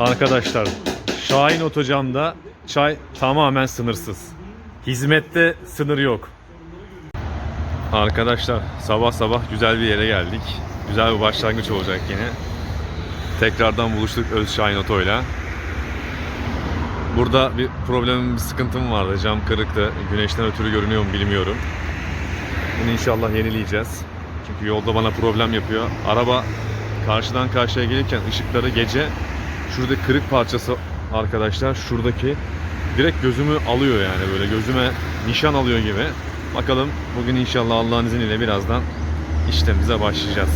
Arkadaşlar Şahin Otocam'da çay tamamen sınırsız. Hizmette sınır yok. Arkadaşlar sabah sabah güzel bir yere geldik. Güzel bir başlangıç olacak yine. Tekrardan buluştuk Öz Şahin Oto'yla. Burada bir problemim, bir sıkıntım vardı. Cam kırıktı. Güneşten ötürü görünüyor mu bilmiyorum. Bunu inşallah yenileyeceğiz. Çünkü yolda bana problem yapıyor. Araba karşıdan karşıya gelirken ışıkları gece şurada kırık parçası arkadaşlar şuradaki direkt gözümü alıyor yani böyle gözüme nişan alıyor gibi. Bakalım bugün inşallah Allah'ın izniyle birazdan işlemimize başlayacağız.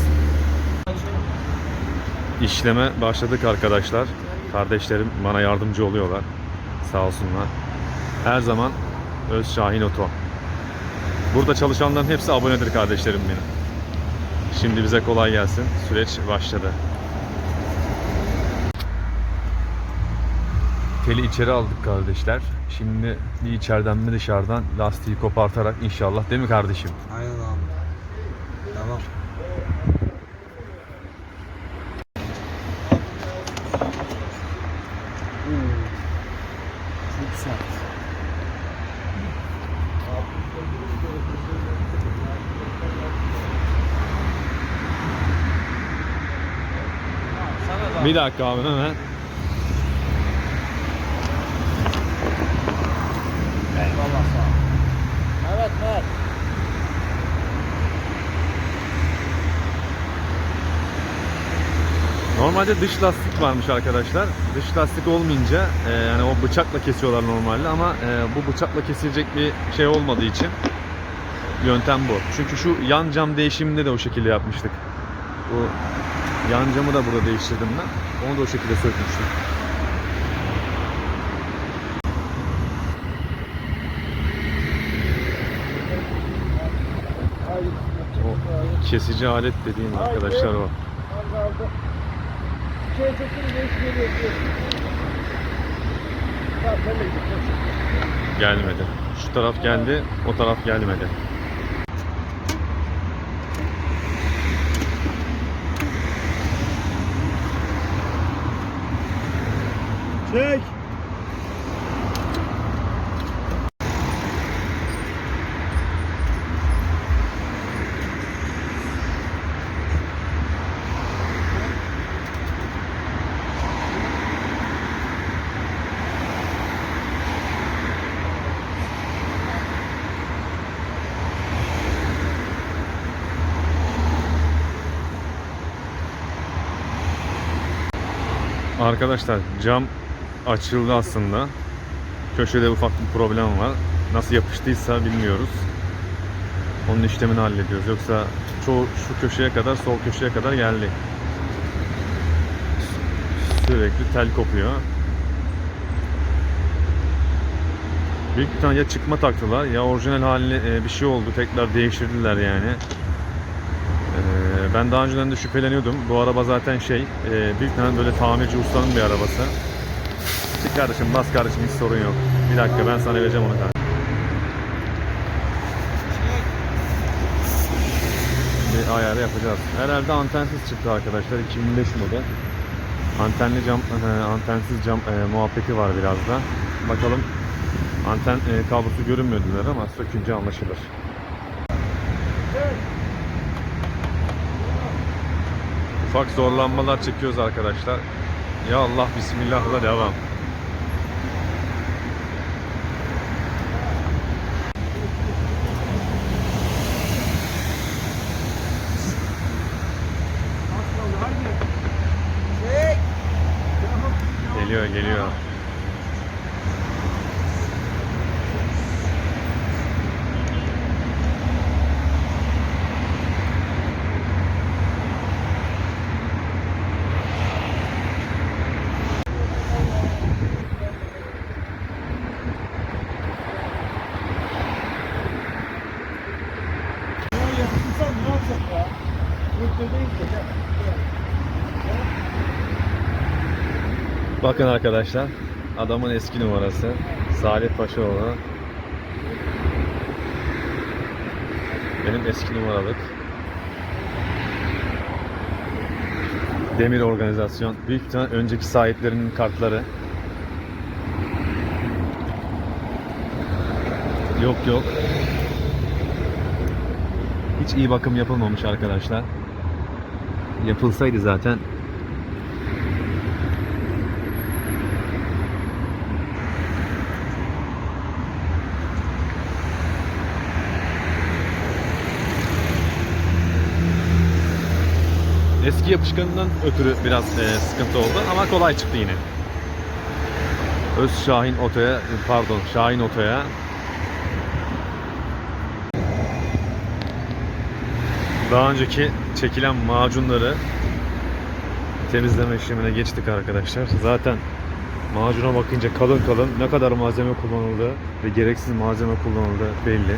İşleme başladık arkadaşlar. Kardeşlerim bana yardımcı oluyorlar. Sağ olsunlar. Her zaman Öz Şahin Oto. Burada çalışanların hepsi abonedir kardeşlerim benim. Şimdi bize kolay gelsin. Süreç başladı. Teli içeri aldık kardeşler. Şimdi bir içeriden bir dışarıdan lastiği kopartarak inşallah değil mi kardeşim? Aynen abi. Tamam. Çok sert. Bir dakika abi hemen. Eyvallah sağ ol. Evet Mert. Normalde dış lastik varmış arkadaşlar. Dış lastik olmayınca e, yani o bıçakla kesiyorlar normalde ama e, bu bıçakla kesilecek bir şey olmadığı için yöntem bu. Çünkü şu yan cam değişiminde de o şekilde yapmıştık. Bu yan camı da burada değiştirdim ben. Onu da o şekilde sökmüştüm. O kesici alet dediğim arkadaşlar o. Gelmedi. Şu taraf geldi, o taraf gelmedi. Çek. Arkadaşlar cam açıldı aslında. Köşede ufak bir problem var. Nasıl yapıştıysa bilmiyoruz. Onun işlemini hallediyoruz. Yoksa çoğu şu köşeye kadar, sol köşeye kadar geldi. Sürekli tel kopuyor. Büyük bir tane ya çıkma taktılar ya orijinal haline e, bir şey oldu. Tekrar değiştirdiler yani. Ee, ben daha önceden de şüpheleniyordum. Bu araba zaten şey, e, bir tane böyle tamirci ustanın bir arabası. Kardeşim, bas kardeşim hiç sorun yok. Bir dakika ben sana vereceğim onu kardeşim. Bir ayarı yapacağız. Herhalde antensiz çıktı arkadaşlar. 2005 model. Antenli cam, e, antensiz cam e, muhabbeti var biraz da. Bakalım anten e, kablosu görünmüyor dediler ama sökünce anlaşılır. Ufak zorlanmalar çekiyoruz arkadaşlar. Ya Allah Bismillah'la devam. Çek. Geliyor geliyor. Ya yapışırsan ne yapacak ya? Mutlu'dayız da. Bakın arkadaşlar. Adamın eski numarası. Salih Paşaoğlu. Benim eski numaralık. Demir organizasyon. Büyük ihtimal önceki sahiplerinin kartları. Yok yok. Hiç iyi bakım yapılmamış arkadaşlar. Yapılsaydı zaten Eski yapışkanından ötürü biraz e, sıkıntı oldu ama kolay çıktı yine. Öz Şahin Oto'ya, pardon Şahin Oto'ya daha önceki çekilen macunları temizleme işlemine geçtik arkadaşlar. Zaten macuna bakınca kalın kalın ne kadar malzeme kullanıldığı ve gereksiz malzeme kullanıldığı belli.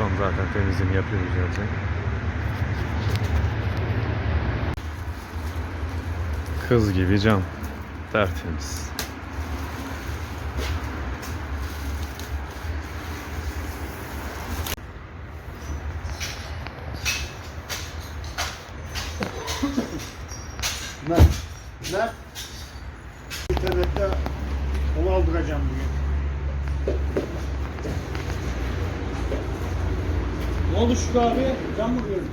Ustam zaten temizliğini yapıyor zaten. Kız gibi cam. Tertemiz. Mert. Mert. İnternette onu aldıracağım bugün. Ne oldu Şükrü abi? Can mı gördün?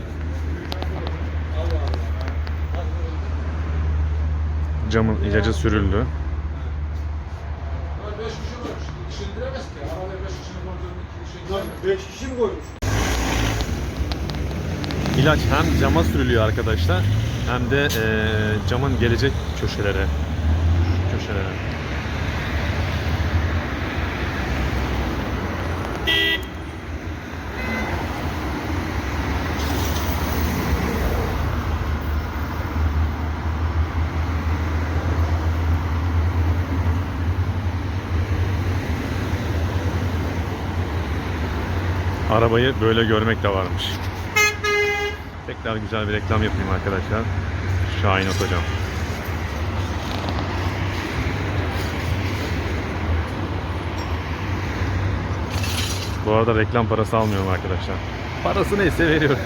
Allah Allah. Camın ilacı sürüldü. 5 kişi var. İşi indiremez ki. Arabaya 5 kişinin koyduğunu 2 kişi Lan indiremez. 5 kişi mi koymuş? İlaç hem cama sürülüyor arkadaşlar hem de eee, camın gelecek köşelere. Köşelere. Arabayı böyle görmek de varmış. Tekrar güzel bir reklam yapayım arkadaşlar. Şahin Otocan. Bu arada reklam parası almıyorum arkadaşlar. Parası neyse veriyorum.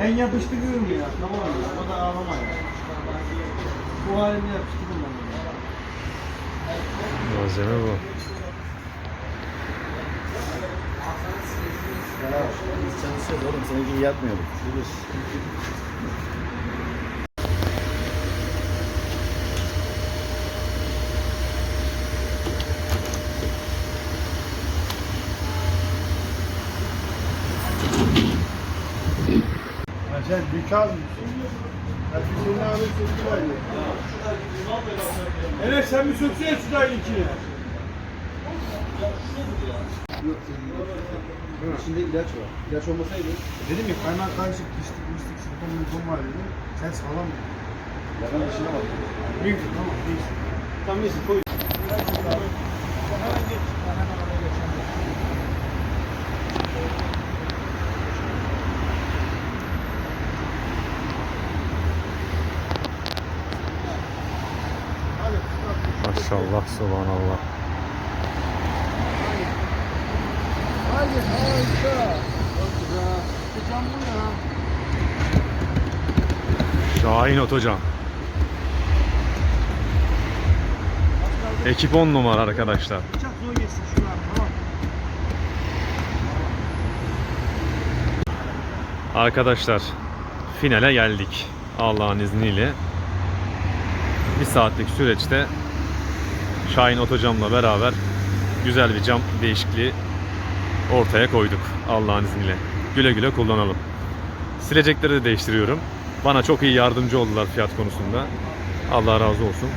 Ben yapıştırıyorum ya. Tamam mı? O da ağlama ya. Bu halini yapıştırdım ben. Malzeme bu. Ya biz çalışıyoruz oğlum. Seninki yatmıyorduk. Ha sen dükkan mısın? Enes sen bir söksene şu dayı içine. İçinde ilaç var. İlaç olmasaydı. Dedim ya kaymak karışık pislik pislik silikon milikon var dedim. Sen sağlam mı? Ya ben işine bak. Büyük tamam neyse. Tamam neyse koy. Hemen geç. Hemen arabaya geçelim. Hadi. Maşallah, subhanallah. Hadi harika. Sıcam bu ya. Şahin Otocan. Ekip 10 numara arkadaşlar. Bıçak zor geçsin şu an. Arkadaşlar finale geldik. Allah'ın izniyle. Bir saatlik süreçte Şahin Otocam'la beraber güzel bir cam değişikliği ortaya koyduk. Allah'ın izniyle. Güle güle kullanalım. Silecekleri de değiştiriyorum. Bana çok iyi yardımcı oldular fiyat konusunda. Allah razı olsun.